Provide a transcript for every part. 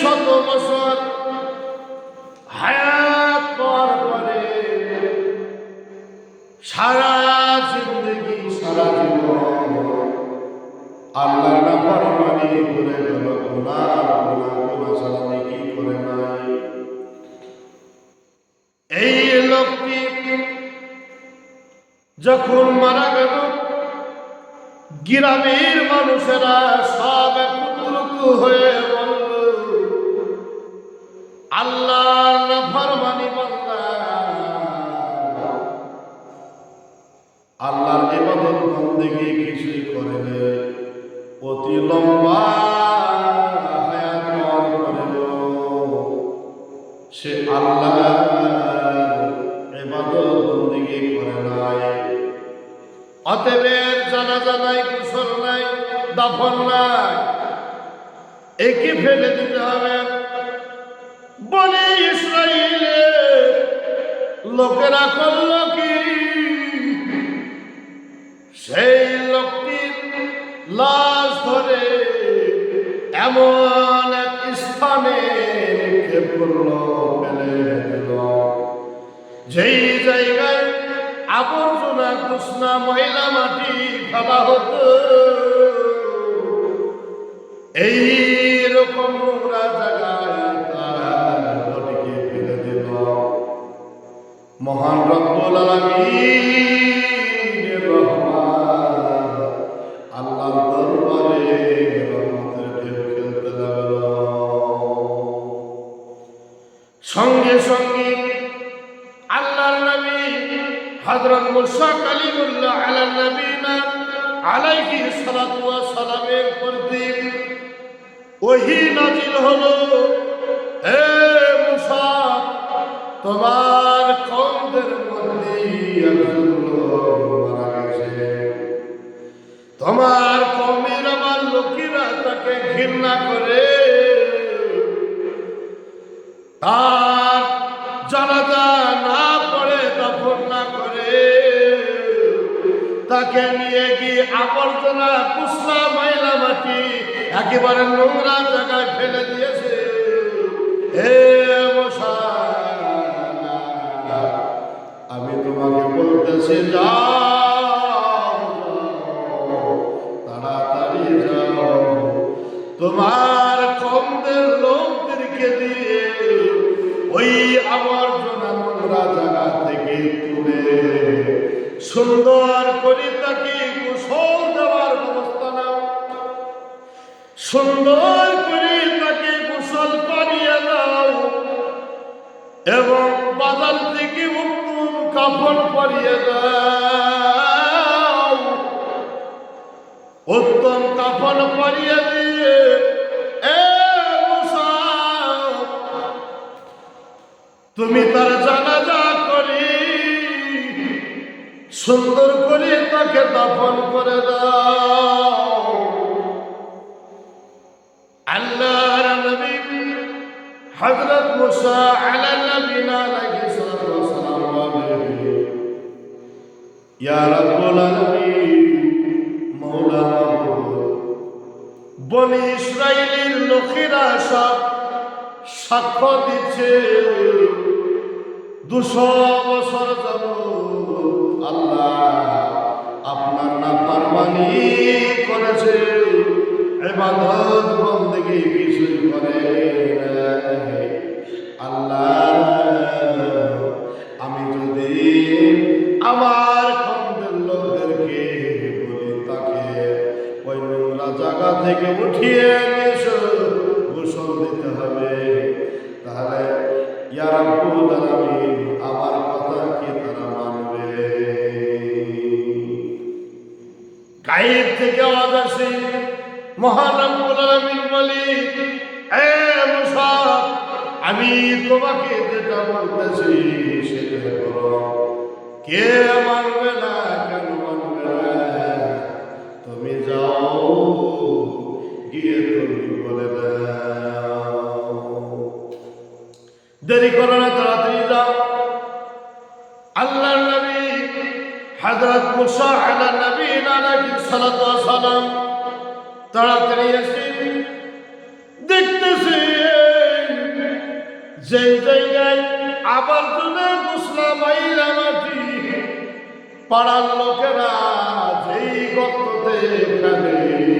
শত বছর হায়াত পাওয়ার পরে সারা জিন্দগি, সারা জীবন আল্লাহ না ফরমানি করে গেল আর গুনাহ গুনাহ ছাড়া করে নাই? এই লোকটি যখন মারা গেল, গ্রামের মানুষেরা সব একত্রিত হয়ে বলল আল্লাহ নাফরমানি বান্দা। আল্লাহর ইবাদত বন্দেগী কিছুই করে নে। অতি লম্বা সে আল্লাহ ইবাদত বন্দেগী করে নাই। অতএবের জানাজা নাই কুশল নাই, দাফন নাই একে ফেলে দিতে হবে। লোকেরা করল কি? সেই লোকটির লাশ ধরে এমন এক স্থানে যেই জায়গায় আবর্জনা কুসনা ময়লা মাটি ফেলা হতো, এই মহান রব্বুল আলামিনের রহমান। আল্লাহর দরবারে সঙ্গে সঙ্গে আল্লাহর নবী হযরত মুসা কালিমুল্লাহ আলা নবীনা আলাইহি সালাতু ওয়াস সালামের প্রতি ওহি নাজিল হলো। তোমার কওমের আমার লোকেরা তাকে ঘৃণা করে। তার জানাজা না পড়ে দফন না করে। তাকে নিয়ে গিয়ে আবর্জনা কুসলা ময়লা মাটি একেবারে নোংরা জায়গায় ফেলে দিয়েছে। হে মশাই, আমি তোমাকে বলতেছি যাও। তোমার কমদের লোকদেরকে দিয়ে ওই আবর্জনা নোংরা জায়গা থেকে তুলে সুন্দর করে তাকে গোসল দেওয়ার ব্যবস্থা নাও। সুন্দর করে তাকে গোসল করিয়ে দাও এবং বাজার থেকে উত্তম কাপড় পরিয়ে দাও উত্তম কাপড় পরিয়ে দিয়ে তুমি তার জানাজা করি। সুন্দর করে তাকে দাফন করে দাও। আল্লাহর নবী হযরত মুসা আলা নবীনা আলাইহিস সালাতু ইয়া রাব্বুল আলামিন মাওলা বনি ইসরায়েলের লোকেরা সব সাক্ষ্য দিচ্ছে। দুশো বছর যাব আল্লাহ আপনার নাফরমানি করেছে। ইবাদত বন্দেগী কিছুই করে আল্লাহ, আমি যদি আমার খন্দের লোকদেরকে বলি তাকে, ওই নোংরা জায়গা থেকে উঠিয়ে গায়ের থেকে আওয়াজ আসে মহান রব্বুল আলামিন বলি আমি তোমাকে যেটা বলতেছি সেটা করো কে মানবে না কেন মানবে তুমি যাও, গিয়ে তুমি বলে দাও। দেরি করো না, তাড়াতাড়ি যাও। আল্লাহর নবী হযরত মুসা আলা নবী আলাইহি সালাতু সালাম তাড়াতাড়ি এসে দেখতেছে যে জায়গায় আবার তুমি মুসলা মাইলা মাটি, পাড়ার লোকেরা যেই গর্ততে ফেলে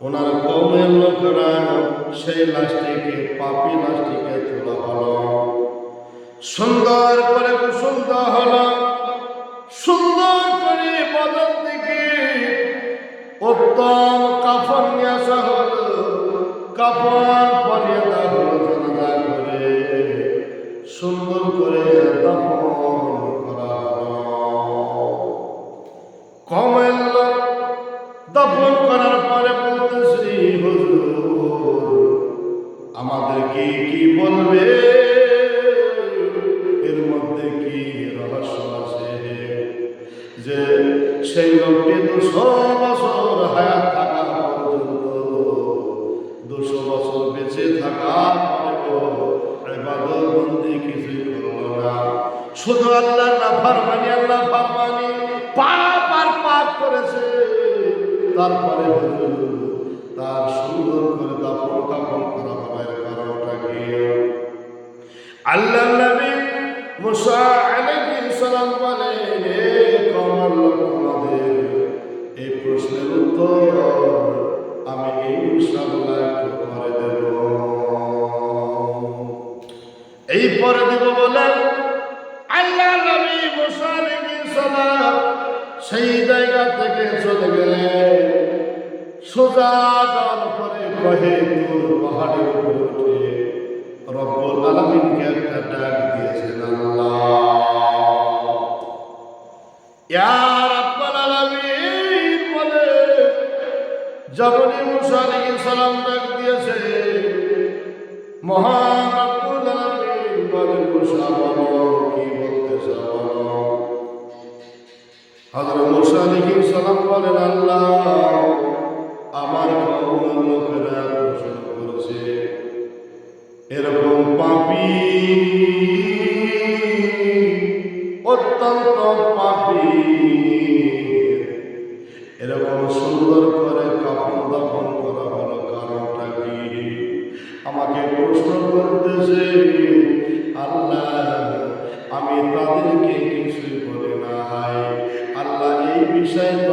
ওনার কমের লোকেরা সেই লাশটিকে পাপি লাশটিকে তোলা হলো। সুন্দর করে দেওয়া হলো। সুন্দর করে বদল থেকে উত্তম কাফন নিয়ে আসা কাফন পরিয়ে দেওয়া হলো সুন্দর করে দাফন বেঁচে থাকা পরেও এবাদত বন্দি কিছুই করল না। শুধু আল্লাহ না ফারমানি আল্লাহ ফারমানি পাপ আর পাপ করেছে। তারপরে তার সুন্দর করে দাফন কাফন করা হবে কারণটা কি? আল্লাহ নবী মুসা আলাইহিস সালাম বলেন হে লোক তোমাদের কহে তোর পাহাড়ের উপরে উঠে রব্বুল আলামিনকে একটা ডাক দিয়েছেন যখনই মুসা আলাইহিস সালাম ডাক দিয়েছে, মহান রব্বুল আলামিন বলে, মুসা বলো, কি বলতে বলো। হযরত মুসা আলাইহিস সালাম বলেন, আল্লাহ, আমার এরকম সুন্দর করে কাপন দাপন করা হলো কারণটা কি আমাকে প্রশ্ন করতেছে আল্লাহ, আমি তাদেরকে কিছুই বলে নাই। আল্লাহ, এই বিষয়ে তো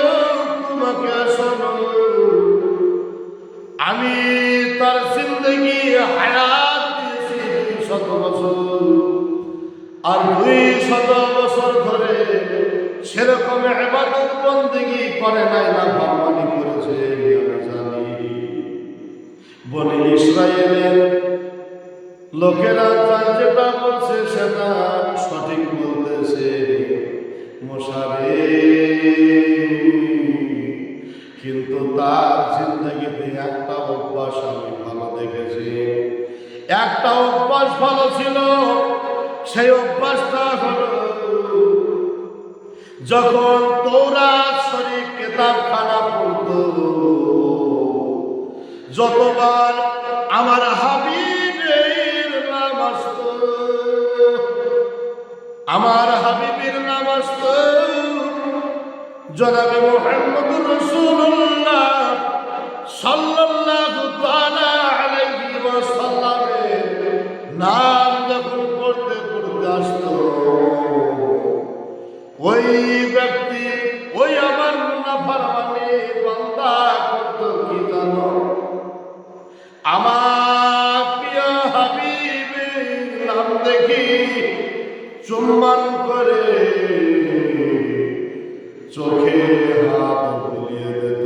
আমি তার জিন্দগি হায়াত দিয়েছি শত বছর। আর দুই শত বছর ধরে সেরকম এবাদত বন্দিগি করে নাই না ভগবানই করেছে আমি জানি। বনি ইসরায়েলের লোকেরা যা যেটা বলছে সেটা সঠিক বলতেছে। মশারে। কিন্তু তার জিন্দগিতে একটা অভ্যাস আমি ভালো দেখেছি। একটা অভ্যাস ভালো ছিল, সেই অভ্যাসটা যখন তোরা শরীর কেতাব কেতাবখানা পড়তো, যতবার আমার হাবিবের নাম আসত, আমার হাবিবের নাম আসত, জনাবে মোহাম্মদ রসুল্লাহ সাল্লাল্লাহু তাআলা আলাইহি ওয়াসাল্লামের নাম যখন পড়তে পড়তে আসতো ওই ব্যক্তি, ওই আমার মুনাফার মানে বান্দা করতো কি জানো? আমার প্রিয় হাবিবের নাম দেখি চুম্বন করে চোখে হাত বুলিয়ে দিত।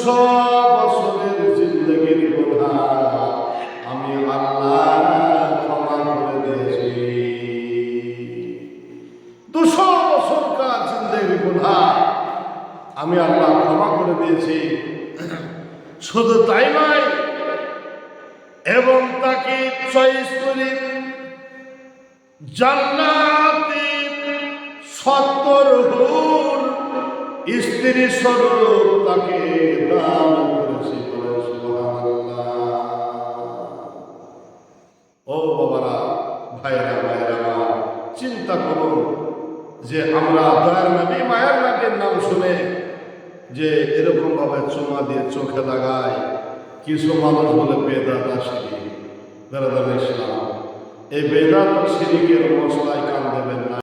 দুশো বছরের জিন্দগির কথা আমি আল্লাহ ক্ষমা করে দিয়েছি। দুশো বছরকার জিন্দগির কথা আমি আল্লাহ ক্ষমা করে দিয়েছি। শুধু তাই নয়, এবং তাকে চয়েস করি জান্নাতে সত্তর হুর স্ত্রী স্বরূপ তাকে যে আমরা দয়ার নবী, মায়ের নবীর নাম শুনে যে এরকম ভাবে চুমা দিয়ে চোখে লাগায়, কিছু মানুষ বলে বেদাত সিঁড়ি। বেড়াদার ইসলাম। এই বেদাত সিরিকের মশলায় কান দেবেন না।